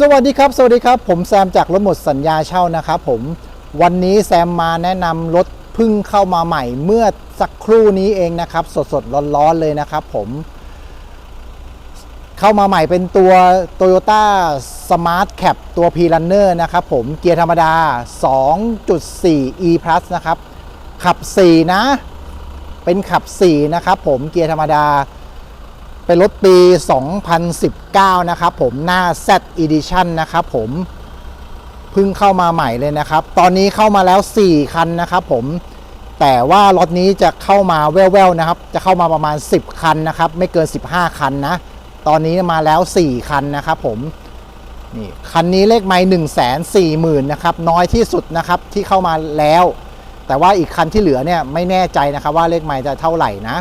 สวัสดีครับ สวัสดีครับ ผมแซมจากรถหมดสัญญาเช่านะครับผมวันนี้แซมมาแนะนำรถพึ่งเข้ามาใหม่เมื่อสักครู่นี้เองนะครับ สดสดร้อนๆเลยนะครับผมเข้ามาใหม่เป็นตัว Toyota Smart Cap ตัว P-Runner นะครับผมเกียร์ธรรมดา 2.4 e plus นะครับ ขับ 4 นะ เป็นขับ 4 นะครับผมเกียร์ธรรมดา เป็นรถปี 2019 นะครับผมหน้า Z Edition นะครับผมเพิ่งเข้ามาใหม่เลยนะครับ ตอนนี้เข้ามาแล้ว 4 คันนะครับผมแต่ว่ารถนี้จะเข้ามาแว่วๆนะครับ จะเข้ามาประมาณ 10 คันนะครับ ไม่เกิน 15 คันนะ ตอนนี้มาแล้ว 4 คันนะครับผมนี่คันนี้เลขไม้1 4 0 0 0 0นะครับ น้อยที่สุดนะครับที่เข้ามาแล้ว แต่ว่าอีกคันที่เหลือเนี่ยไม่แน่ใจนะครับว่าเลขไม้จะเท่าไหร่นะ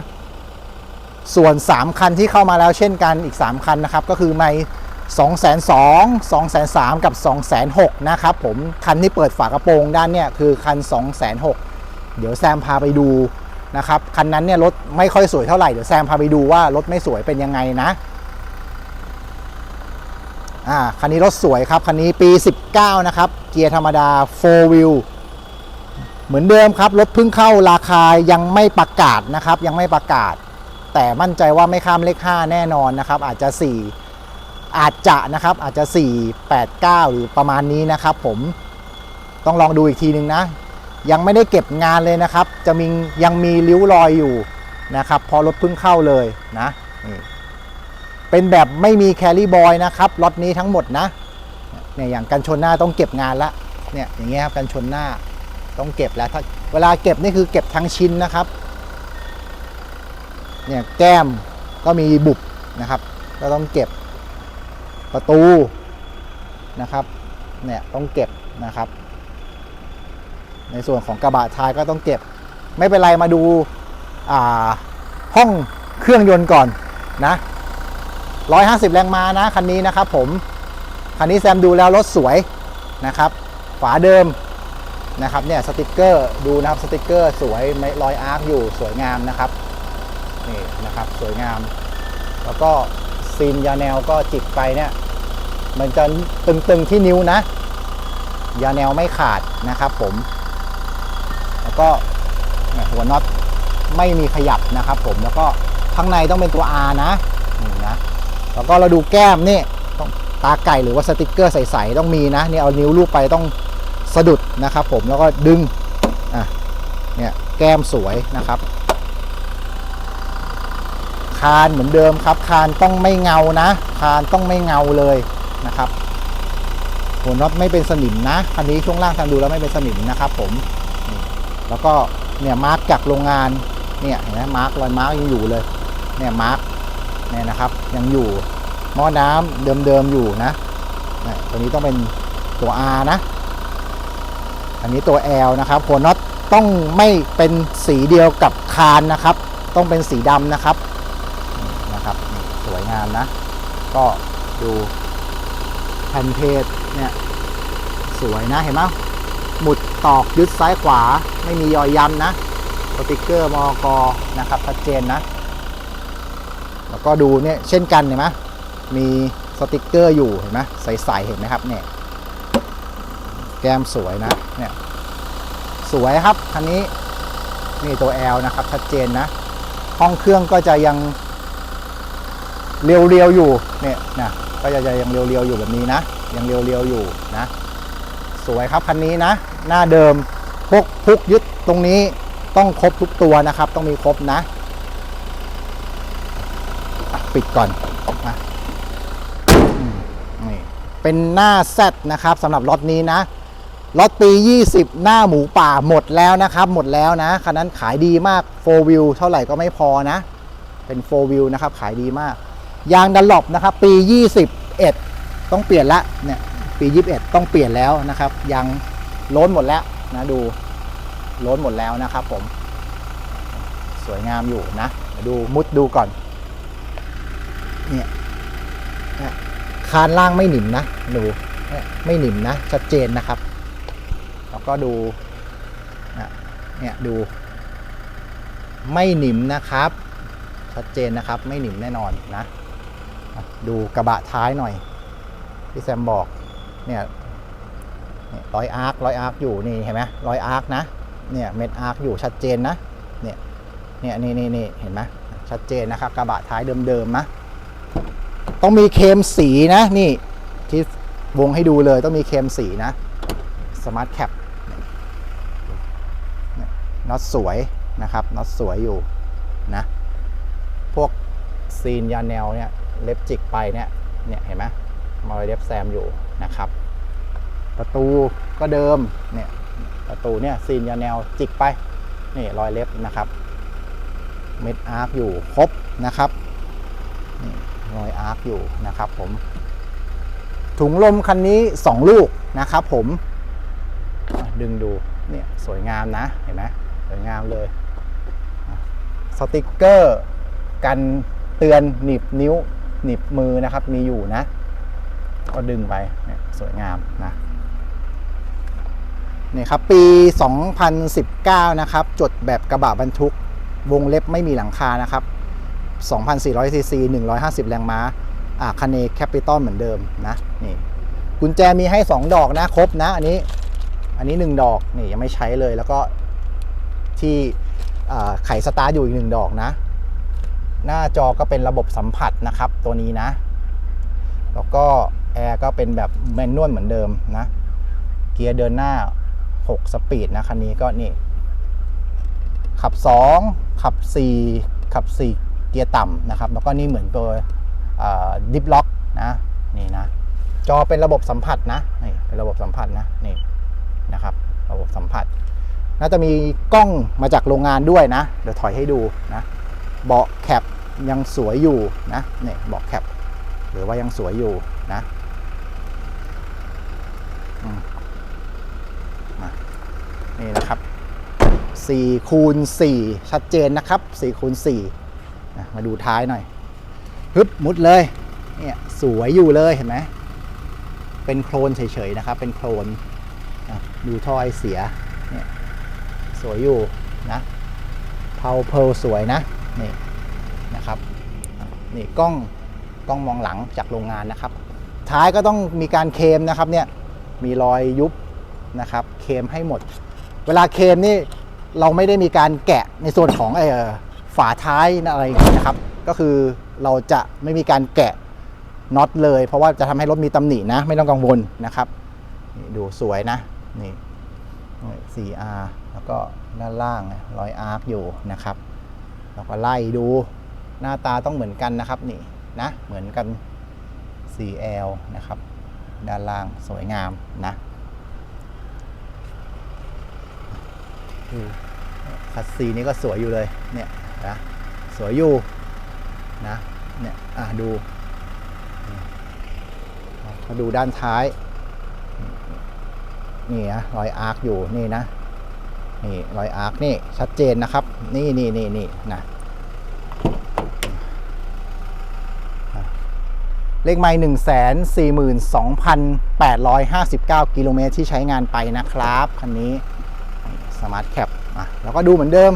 ส่วน 3 คันที่เข้ามาแล้วเช่นกันอีก 3 คันนะครับ ก็คือไม่2 2 0 0 2 3 0 0 กับ 2 6 0 0นะครับผมคันที่เปิดฝากระโปรงด้านเนี่ยคือคัน 2 6 0 0เดี๋ยวแซมพาไปดูนะครับคันนั้นเนี่ยรถไม่ค่อยสวยเท่าไหร่เดี๋ยวแซมพาไปดูว่ารถไม่สวยเป็นยังไงนะอ่าคันนี้รถสวยครับ คันนี้ปี 19 นะครับ เกียร์ธรรมดา 4 wheel เหมือนเดิมครับ รถเพิ่งเข้าราคายังไม่ประกาศนะครับ ยังไม่ประกาศ แต่มั่นใจว่าไม่ข้ามเลข 5 แน่นอนนะครับ อาจจะ 4 อาจจะนะครับอาจจะ 4 8 9 หรือประมาณนี้นะครับผมต้องลองดูอีกทีนึงนะ ยังไม่ได้เก็บงานเลยนะครับ จะมียังมีริ้วรอยอยู่นะครับ พอรถเพิ่งเข้าเลยนะนี่เป็นแบบไม่มีแคลรี่บอยนะครับรถนี้ทั้งหมดนะเนี่ยอย่างกันชนหน้าต้องเก็บงานละเนี่ยอย่างเงี้ยครับกันชนหน้าต้องเก็บแล้วถ้าเวลาเก็บนี่คือเก็บทั้งชิ้นนะครับ เนี่ยแก้มก็มีบุบนะครับ ก็ต้องเก็บประตูนะครับเนี่ยต้องเก็บนะครับ ในส่วนของกระบะท้ายก็ต้องเก็บ ไม่เป็นไรมาดูอ่าห้องเครื่องยนต์ก่อนนะ 150 แรงม้านะคันนี้นะครับผม คันนี้แซมดูแล้วรถสวยนะครับ ฝาเดิมนะครับเนี่ยสติกเกอร์ดูนะครับสติกเกอร์สวยไม่รอยอาร์คอยู่สวยงามนะครับ นี่นะครับสวยงาม แล้วก็ซีนยาแนวก็จิกไปเนี่ยมันจะตึงๆที่นิ้วนะ ยาแนวไม่ขาดนะครับผม แล้วก็หัวน็อตไม่มีขยับนะครับผมแล้วก็ข้างในต้องเป็นตัว R นะนี่นะ แล้วก็เราดูแก้มนี่ต้องตาไก่หรือว่าสติกเกอร์ใสๆต้องมีนะนี่เอานิ้วลูบไปต้องสะดุดนะครับผมแล้วก็ดึงอะเนี่ยแก้มสวยนะครับานเหมือนเดิมครับคานต้องไม่เงานะคานต้องไม่เงาเลยนะครับหัวน็อตไม่เป็นสนิมนะคันนี้ช่วงล่างทางดูแล้วไม่เป็นสนิมนะครับ ผมแล้วก็เนี่ยมาร์กจากโรงงานเนี่ยเห็นไหมมาร์กรอยมาร์กยังอยู่เลยเนี่ยมาร์กเนี่ยนะครับยังอยู่หม้อน้ำเดิมๆอยู่นะตัวนี้ต้องเป็นตัว R นะ อันนี้ตัว L นะครับหัวน็อตต้องไม่เป็นสีเดียวกับคานนะครับ ต้องเป็นสีดำนะครับ นะครับสวยงามนะ ก็ดูแผ่นเพจเนี่ยสวยนะเห็นไหมหมุดตอกยึดซ้ายขวาไม่มียอยย้ำนะสติกเกอร์มอกนะครับชัดเจนนะ แล้วก็ดูเนี่ยเช่นกันเห็นไหมมีสติกเกอร์อยู่เห็นไหมใสๆเห็นไหมครับเนี่ยแก้มสวยนะเนี่ยสวยครับคันนี้นี่ตัว L นะครับชัดเจนนะ ห้องเครื่องก็จะยัง เรียวๆอยู่เนี่ยนะก็จะยังเรียวๆอยู่แบบนี้นะ ยังเรียวๆอยู่นะ สวยครับคันนี้นะ หน้าเดิมพวกพุกยึดตรงนี้ต้องครบทุกตัวนะครับ ต้องมีครบนะปิดก่อนออืมนี่เป็นหน้าแซดนะครับสำหรับรถนี้นะรถปี 20 หน้าหมูป่าหมดแล้วนะครับ หมดแล้วนะคันนั้นขายดีมาก 4 wheel เท่าไหร่ก็ไม่พอนะ เป็น 4 wheel นะครับ ขายดีมาก ยางดันหลบนะครับ ปี 21 ต้องเปลี่ยนละเนี่ยปี 21 ต้องเปลี่ยนแล้วนะครับ ยางล้นหมดแล้วนะดูล้นหมดแล้วนะครับ ผม สวยงามอยู่นะดูมุดดูก่อนเนี่ยนะคานล่างไม่หนิมนะดูเนี่ยไม่หนิมนะ ชัดเจนนะครับ แล้วก็ดูนะเนี่ยดู ไม่หนิมนะครับ ชัดเจนนะครับ ไม่หนิมแน่นอนนะ ดูกระบะท้ายหน่อยที่แซมบอกเนี่ยร้อยอาร์คร้อยอาร์คอยู่นี่เห็นไหมร้อยอาร์คนะเนี่ยเม็ดอาร์คอยู่ชัดเจนนะเนี่ยเนี่ยนี่นี่นี่เห็นไหมชัดเจนนะครับกระบะท้ายเดิมๆนะต้องมีเคมสีนะนี่ที่วงให้ดูเลยต้องมีเคมสีนะสมาร์ทแคปน็อตสวยนะครับน็อตสวยอยู่นะพวกซีนยาแนวเนี่ย เล็บจิกไปเนี่ยเนี่ยเห็นไหมมอยเล็บแซมอยู่นะครับ ประตูก็เดิมเนี่ยประตูเนี่ยซีนยาแนวจิกไปนี่รอยเล็บนะครับเม็ดอาร์คอยู่ครบนะครับนี่รอยอาร์คอยู่นะครับผมถุงลมคันนี้ 2 ลูกนะครับผมดึงดูเนี่ยสวยงามนะเห็นไหมสวยงามเลยสติกเกอร์ กันเตือนหนีบนิ้ว หนีบมือนะครับมีอยู่นะ ก็ดึงไปสวยงามนะนี่ครับปี 2019 นะครับจดแบบกระบะบรรทุกวงเล็บไม่มีหลังคานะครับ2,400ซีซี150 แรงม้าอ่าคาเนแคปิตอลเหมือนเดิมนะนี่กุญแจมีให้ 2 ดอกนะครบนะอันนี้อันนี้ 1 ดอกนี่ยังไม่ใช้เลยแล้วก็ที่ไขสตาร์อยู่อีกหนึ่งดอกนะ หน้าจอก็เป็นระบบสัมผัสนะครับ ตัวนี้นะ แล้วก็แอร์ก็เป็นแบบแมนนวลเหมือนเดิมนะ เกียร์เดินหน้า 6 สปีดนะคันนี้ก็นี่ ขับ 2 ขับ 4 ขับ 4 เกียร์ต่ำนะครับ แล้วก็นี่เหมือนตัวดิฟล็อกนะนี่นะ จอเป็นระบบสัมผัสนะนี่เป็นระบบสัมผัสนะนี่นะครับ ระบบสัมผัส น่าจะมีกล้องมาจากโรงงานด้วยนะ เดี๋ยวถอยให้ดูนะ เบาะแคป ยังสวยอยู่นะเนี่ยบาะแคปหรือว่ายังสวยอยู่นะนี่นะครับ4คูณ4ชัดเจนนะครับ4คูณ4นะมาดูท้ายหน่อยฮึบมุดเลยเนี่ยสวยอยู่เลยเห็นไหมเป็นโครนเฉยๆนะครับ เป็นโครนนะดูท่อไอเสียเนี่ยสวยอยู่นะเพาเพลสวยนะนี่ นะครับนี่กล้องกล้องมองหลังจากโรงงานนะครับ ท้ายก็ต้องมีการเคมนะครับเนี่ยมีรอยยุบนะครับเคมให้หมด เวลาเคมนี่เราไม่ได้มีการแกะในส่วนของไอ้เอ่อฝาท้ายอะไรอย่างเงี้ยนะครับ ก็คือเราจะไม่มีการแกะน็อตเลย เพราะว่าจะทำให้รถมีตำหนินะ ไม่ต้องกังวลนะครับนี่ดูสวยนะนี่ 4R แล้วก็ด้านล่างรอยอาร์คอยู่นะครับ เราก็ไล่ดู หน้าตาต้องเหมือนกันนะครับนี่นะเหมือนกัน 4L นะครับ ด้านล่างสวยงามนะคัสซีนี้ก็สวยอยู่เลยเนี่ยนะสวยอยู่นะเนี่ยอะดูมาดูด้านท้าย นี่นะรอยอาร์คอยู่นี่นะนี่รอยอาร์คนี่ชัดเจนนะครับ นี่นี่นี่นี่นะ เลขไม้หนึ่งแสนสี่หมื่นสองพันแปดร้อยห้าสิบเก้ากิโลเมตรที่ใช้งานไปนะครับ คันนี้สมาร์ทแคปอะแล้วก็ดูเหมือนเดิม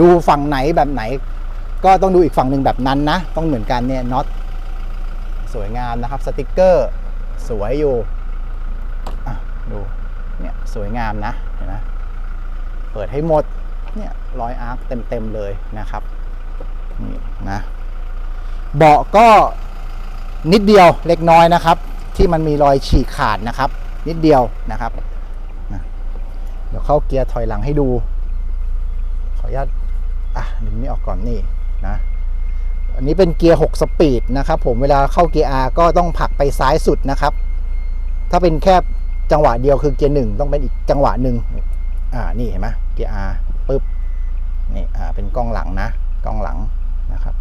ดูฝั่งไหนแบบไหน ก็ต้องดูอีกฝั่งหนึ่งแบบนั้นนะ ต้องเหมือนกันเนี่ยน็อตสวยงามนะครับสติกเกอร์สวยอยู่อะดูเนี่ยสวยงามนะเห็นไหมเปิดให้หมดเนี่ยรอยอาร์คเต็มๆเลยนะครับนี่นะเบาะก็ นิดเดียวเล็กน้อยนะครับ ที่มันมีรอยฉีกขาดนะครับ นิดเดียวนะครับเดี๋ยวเข้าเกียร์ถอยหลังให้ดู ขออนุญาตอะดึงนี่ออกก่อนนี่นะอันนี้เป็นเกียร์ 6 สปีดนะครับ ผมเวลาเข้าเกียร์ R ก็ต้องผลักไปซ้ายสุดนะครับ ถ้าเป็นแค่จังหวะเดียวคือเกียร์หนึ่งต้องเป็นอีกจังหวะหนึ่งอ่านี่เห็นไหมเกียร์ R ปึ๊บนี่อ่าเป็นกล้องหลังนะกล้องหลังนะครับ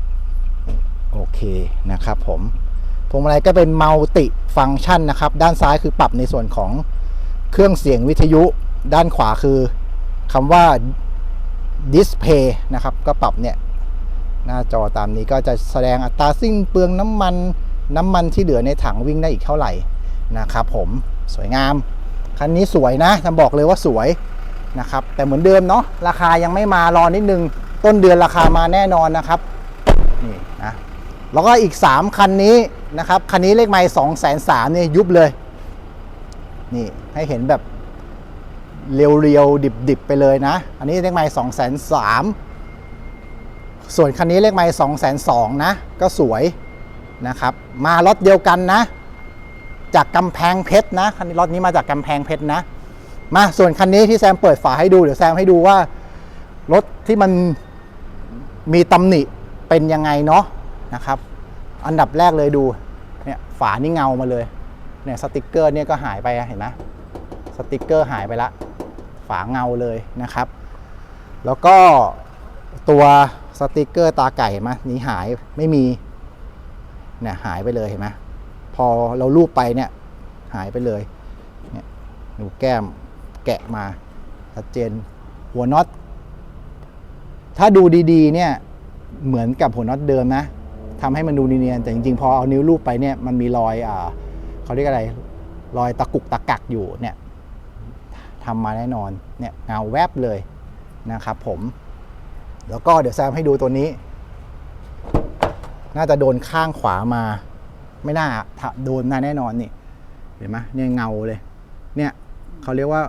โอเคนะครับผม พวงมาลัยก็เป็นมัลติฟังก์ชันนะครับ ด้านซ้ายคือปรับในส่วนของเครื่องเสียงวิทยุ ด้านขวาคือคำว่าดิสเพย์นะครับ ก็ปรับเนี่ย หน้าจอตามนี้ก็จะแสดงอัตราสิ้นเปลืองน้ำมัน น้ำมันที่เหลือในถังวิ่งได้อีกเท่าไหร่นะครับผมสวยงาม คันนี้สวยนะจะบอกเลยว่าสวยนะครับ แต่เหมือนเดิมเนาะราคายังไม่มารอนิดนึง ต้นเดือนราคามาแน่นอนนะครับนี่นะแล้วก็อีก 3 คันนี้ นะครับ คันนี้เลขไม้สองแสนสามเนี่ยยุบเลย นี่ให้เห็นแบบเรียวๆ ดิบๆ ไปเลยนะ อันนี้เลขไม้สองแสนสามส่วนคันนี้เลขไม้สองแสนสองนะ ก็สวยนะครับ มารถเดียวกันนะ จากกำแพงเพชรนะ คันนี้รถนี้มาจากกำแพงเพชรนะ มาส่วนคันนี้ที่แซมเปิดฝาให้ดู เดี๋ยวแซมให้ดูว่ารถที่มันมีตำหนิเป็นยังไงเนาะนะครับ อันดับแรกเลยดูเนี่ยฝานี่เงามาเลยเนี่ยสติกเกอร์เนี่ยก็หายไปเห็นไหมสติกเกอร์หายไปละ ฝาเงาเลยนะครับ แล้วก็ตัวสติกเกอร์ตาไก่เห็นไหมนี้หายไม่มีเนี่ยหายไปเลยเห็นไหมพอเราลูบไปเนี่ยหายไปเลยเนี่ยดูแก้มแกะมาชัดเจนหัวน็อตถ้าดูดีๆเนี่ยเหมือนกับหัวน็อตเดิมนะ ทำให้มันดูเนียนๆแต่จริงๆ พอเอานิ้วลูบไปเนี่ยมันมีรอยอ่าเขาเรียกอะไรรอยตะกุกตะกักอยู่เนี่ยทำมาแน่นอนเนี่ยเงาแวบเลยนะครับผม แล้วก็เดี๋ยวแซมให้ดูตัวนี้ น่าจะโดนข้างขวามา ไม่น่าโดนมาแน่นอนนี่เห็นไหมเนี่ยเงาเลย เนี่ยเขาเรียกว่า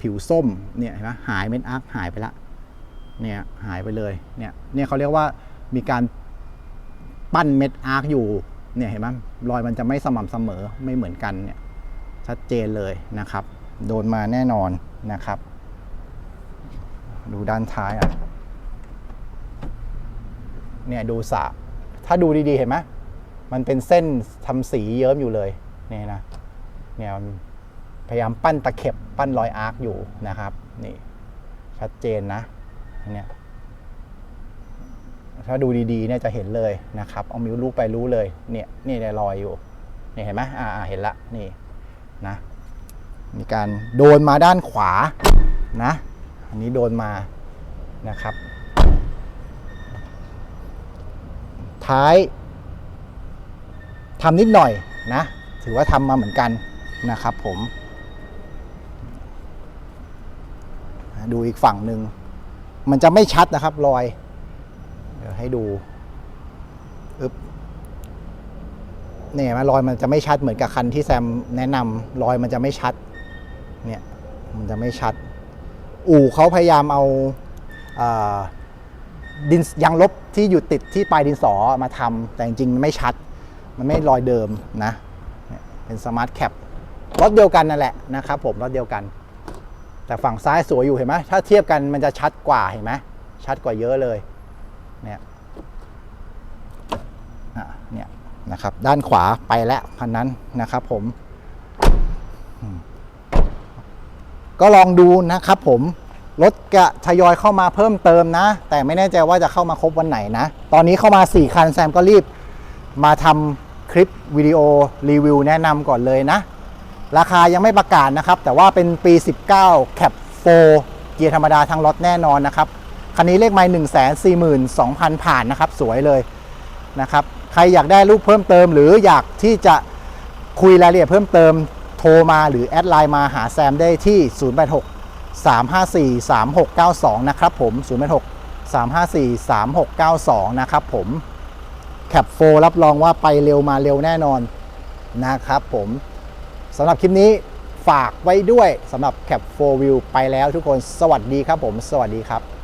ผิวส้มเนี่ยเห็นไหมหายเม็ดอาร์คหายไปละเนี่ยหายไปเลยเนี่ยเนี่ยเขาเรียกว่ามีการ ปั้นเม็ดอาร์คอยู่เนี่ยเห็นไหมรอยมันจะไม่สม่ำเสมอไม่เหมือนกันเนี่ยชัดเจนเลยนะครับ โดนมาแน่นอนนะครับ ดูด้านท้ายอะเนี่ยดูสะถ้าดูดีๆเห็นไหมมันเป็นเส้นทำสีเยิ้มอยู่เลยเนี่ยนะเนี่ยพยายามปั้นตะเข็บปั้นรอยอาร์คอยู่นะครับ นี่ ชัดเจนนะเนี่ย ถ้าดูดีๆเนี่ยจะเห็นเลยนะครับ เอามิวลูกไปรู้เลยเนี่ยนี่เนี่ยรอยอยู่นี่เห็นไหมอ่าเห็นละนี่นะ มีการโดนมาด้านขวานะ อันนี้โดนมานะครับ ท้ายทำนิดหน่อยนะ ถือว่าทำมาเหมือนกันนะครับผม ดูอีกฝั่งหนึ่ง มันจะไม่ชัดนะครับรอย ให้ดูอึบเนี่ยมารอยมันจะไม่ชัดเหมือนกับคันที่แซมแนะนำรอยมันจะไม่ชัด เนี่ยมันจะไม่ชัด อู่เขาพยายามเอาอาดินยางลบที่อยู่ติดที่ปลายดินสอมาทำแต่จริงๆไม่ชัด มันไม่รอยเดิมนะ เป็นสมาร์ทแคปรถเดียวกันนั่นแหละนะครับผมรถเดียวกัน แต่ฝั่งซ้ายสวยอยู่เห็นไหมถ้าเทียบกันมันจะชัดกว่าเห็นไหมชัดกว่าเยอะเลย เนี่ยเนี่ยนะครับด้านขวาไปแล้วคันนั้นนะครับผม ก็ลองดูนะครับผมรถกะทยอยเข้ามาเพิ่มเติมนะ แต่ไม่แน่ใจว่าจะเข้ามาครบวันไหนนะ ตอนนี้เข้ามา 4 คันแซมก็รีบมาทำคลิปวิดีโอรีวิวแนะนำก่อนเลยนะ ราคายังไม่ประกาศนะครับ แต่ว่าเป็นปี 19 Cap 4เกียร์ธรรมดาทั้งรถแน่นอนนะครับ คันนี้เลขไมล์1 4 2 0 0 0ผ่านนะครับ สวยเลยนะครับ ใครอยากได้รูปเพิ่มเติม หรืออยากที่จะคุยรายละเอียดเพิ่มเติมโทรมาหรือแอดไลน์มาหาแซมได้ที่ 086 354 3692 นะครับผม 086 354 3692 นะครับผมแคปโฟรับรองว่าไปเร็วมาเร็วแน่นอนนะครับผมสำหรับคลิปนี้ฝากไว้ด้วยสำหรับแคปโฟวิวไปแล้วทุกคนสวัสดีครับผม สวัสดีครับ